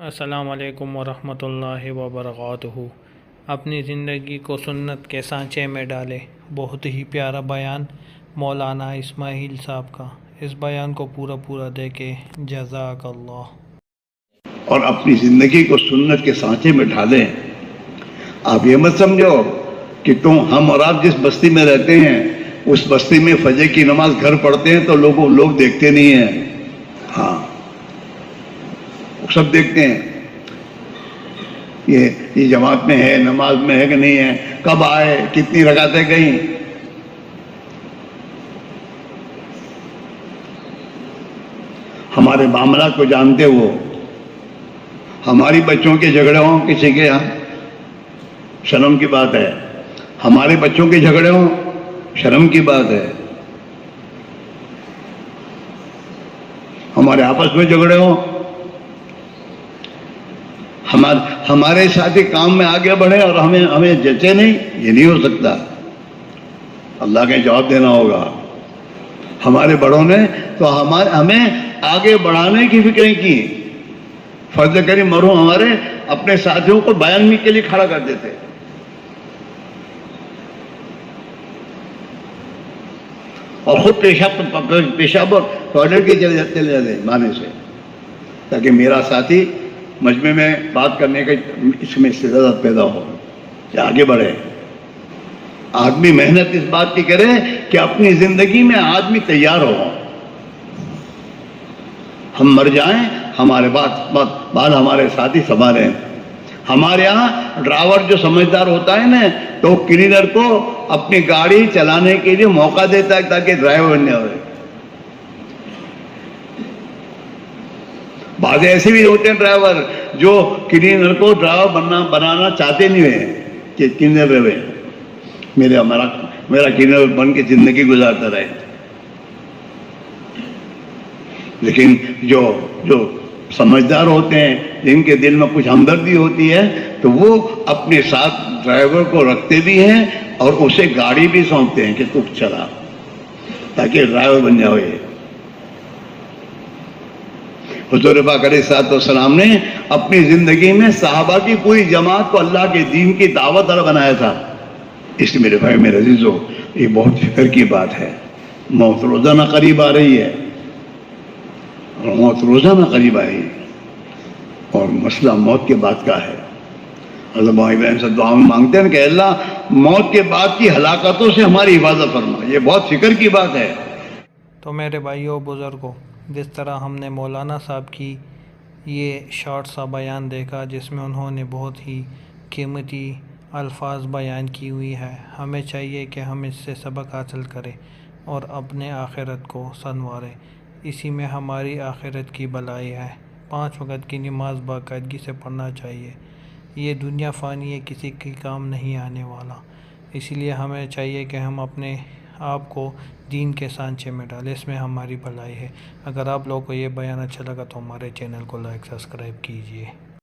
السلام علیکم ورحمۃ اللہ وبرکاتہ۔ اپنی زندگی کو سنت کے سانچے میں ڈالے۔ بہت ہی پیارا بیان مولانا اسماعیل صاحب کا۔ اس بیان کو پورا پورا دیکھے۔ جزاک اللہ۔ اور اپنی زندگی کو سنت کے سانچے میں ڈھالیں آپ یہ مت سمجھو کہ تم ہم اور آپ جس بستی میں رہتے ہیں، اس بستی میں فجر کی نماز گھر پڑھتے ہیں تو لوگوں، لوگ دیکھتے نہیں ہیں۔ ہاں۔ سب دیکھتے ہیں۔ یہ یہ جماعت میں ہے، نماز میں ہے کہ نہیں ہے؟ کب آئے؟ کتنی رکعتیں گئیں؟ ہمارے معاملات کو جانتے ہو۔ ہماری بچوں کے جھگڑے ہوں، کسی کے یہاں شرم کی بات ہے۔ ہمارے بچوں کے جھگڑے ہوں، شرم کی بات ہے۔ ہمارے آپس میں جھگڑے ہوں ہمارے ہمارے ساتھی کام میں آگے بڑھے اور ہمیں ہمیں جچے نہیں، یہ نہیں ہو سکتا۔ اللہ کے جواب دینا ہوگا۔ ہمارے بڑوں نے تو ہمارے ہمیں آگے بڑھانے کی فکریں کی۔ فرض کری مرو ہمارے اپنے ساتھیوں کو بیان کے لیے کھڑا کر دیتے۔ اور خود پیشاب پیشاب اور ٹوائلٹ کے چلے جاتے چلے جاتے مانے سے۔ تاکہ میرا ساتھی مجمع میں بات کرنے کا اس میں استعداد پیدا ہو کہ آگے بڑھے۔ آدمی محنت اس بات کی کرے کہ اپنی زندگی میں آدمی تیار ہو۔ ہم مر جائیں، ہمارے بات بعد ہمارے ساتھی سنبھالیں ہمارے یہاں ڈرائیور جو سمجھدار ہوتا ہے نا تو کلینر کو اپنی گاڑی چلانے کے لیے موقع دیتا ہے تاکہ ڈرائیور بننے ہوئے بعض ایسے بھی ہوتے ہیں ڈرائیور جو کلینر کو ڈرائیور بننا بنانا چاہتے نہیں ہوئے کہ کلینر رہے۔ میرے ہمارا میرا کلینر بن کے زندگی گزارتا رہے۔ لیکن جو جو سمجھدار ہوتے ہیں، جن کے دل میں کچھ ہمدردی ہوتی ہے، تو وہ اپنے ساتھ ڈرائیور کو رکھتے بھی ہیں اور اسے گاڑی بھی سونپتے ہیں کہ تو چلا، تاکہ ڈرائیور بن جائے حضور پاک علیہ سات والسلام نے اپنی زندگی میں صحابہ کی پوری جماعت کو اللہ کے دین کی دعوت در بنایا تھا۔ اس لیے میرے بھائی، میرے عزیزو، یہ بہت فکر کی بات ہے۔ موت روزانہ قریب آ رہی ہے۔ اور موت روزانہ قریب آئی اور مسئلہ موت کے بعد کا ہے۔ اللہ بھائی بہن سے دعا میں مانگتے ہیں کہ اللہ موت کے بعد کی ہلاکتوں سے ہماری حفاظت فرما۔ یہ بہت فکر کی بات ہے۔ تو میرے بھائیوں بزرگوں جس طرح ہم نے مولانا صاحب کی یہ شارٹ سا بیان دیکھا، جس میں انہوں نے بہت ہی قیمتی الفاظ بیان کی ہوئی ہے ہمیں چاہیے کہ ہم اس سے سبق حاصل کریں اور اپنے آخرت کو سنواریں۔ اسی میں ہماری آخرت کی بلائی ہے۔ پانچ وقت کی نماز باقاعدگی سے پڑھنا چاہیے۔ یہ دنیا فانی ہے، کسی کی کام نہیں آنے والا۔ اسی لیے ہمیں چاہیے کہ ہم اپنے آپ کو دین کے سانچے میں ڈالے، اس میں ہماری بھلائی ہے۔ اگر آپ لوگوں کو یہ بیان اچھا لگا تو ہمارے چینل کو لائک، سبسکرائب کیجیے